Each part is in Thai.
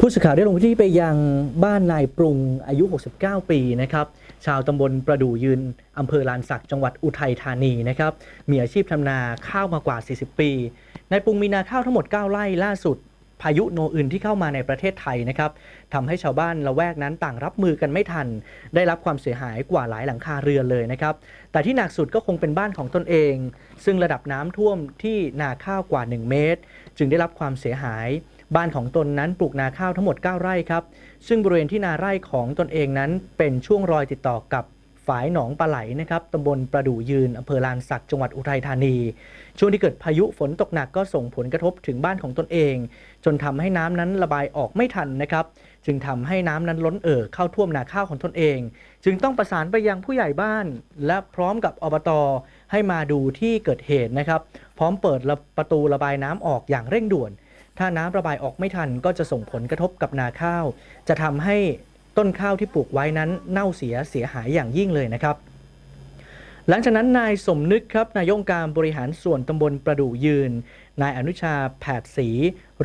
ผู้สื่อข่าวได้ลงพื้นที่ไปยังบ้านนายปรุงอายุ 69 ปีนะครับชาวตำบลประดู่ยืนอำเภอลานสักจังหวัดอุทัยธานีนะครับมีอาชีพทำนาข้าวมากว่า 40 ปีนายปรุงมีนาข้าวทั้งหมด 9 ไร่ล่าสุด พายุโนอื่นที่เข้ามาในประเทศไทยนะครับทำให้ชาวบ้านละแวกนั้นต่างรับมือกันไม่ทัน ได้รับความเสียหายกว่าหลายหลังคาเรือนเลยนะครับแต่ที่หนักสุดก็คงเป็นบ้านของตนเอง ซึ่งระดับน้ำท่วมที่นาข้าวกว่า 1 เมตร จึงได้รับความเสียหาย บ้านของตนนั้นปลูกนาข้าวทั้งหมด 9 ไร่ครับ ซึ่งบริเวณที่นาไร่ของตนเองนั้นเป็นช่วงรอยติดต่อกับฝายหนองปลาไหลนะครับตำบลประดู่ยืนอำเภอลานสักจังหวัดอุทัยธานี ช่วงที่เกิดพายุฝนตกหนักก็ส่งผลกระทบถึงบ้านของตนเอง จนทำให้น้ำนั้นระบายออกไม่ทันนะครับ จึงทำให้น้ำนั้นล้นเอ่อเข้าท่วมนาข้าวของตนเอง จึงต้องประสานไปยังผู้ใหญ่บ้าน และพร้อมกับอบต ให้มาดูที่เกิดเหตุนะครับ พร้อมเปิดประตูระบายน้ำออกอย่างเร่งด่วน ถ้าน้ำระบายออกไม่ทันก็จะส่งผลกระทบกับนาข้าว จะทำให้ต้นข้าวที่ปลูกไว้นั้นเน่าเสียเสียหายอย่างยิ่งเลยนะครับ หลังจากนั้นนายสมนึกครับนายองการบริหารส่วนตำบลประดู่ยืน นายอนุชาแผดศรี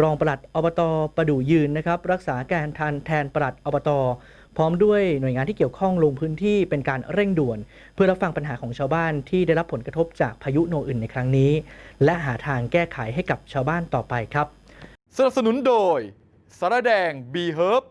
รองปลัดอบตประดู่ยืนนะครับ รักษาการแทนแทนปลัดอบตพร้อมด้วยหน่วยงานที่เกี่ยวข้องลงพื้นที่เป็นการเร่งด่วน เพื่อรับฟังปัญหาของชาวบ้านที่ได้รับผลกระทบจากพายุโนอื่นในครั้งนี้ และหาทางแก้ไขให้กับชาวบ้านต่อไปครับ สนับสนุนโดยสารแดงบีเฮิร์บ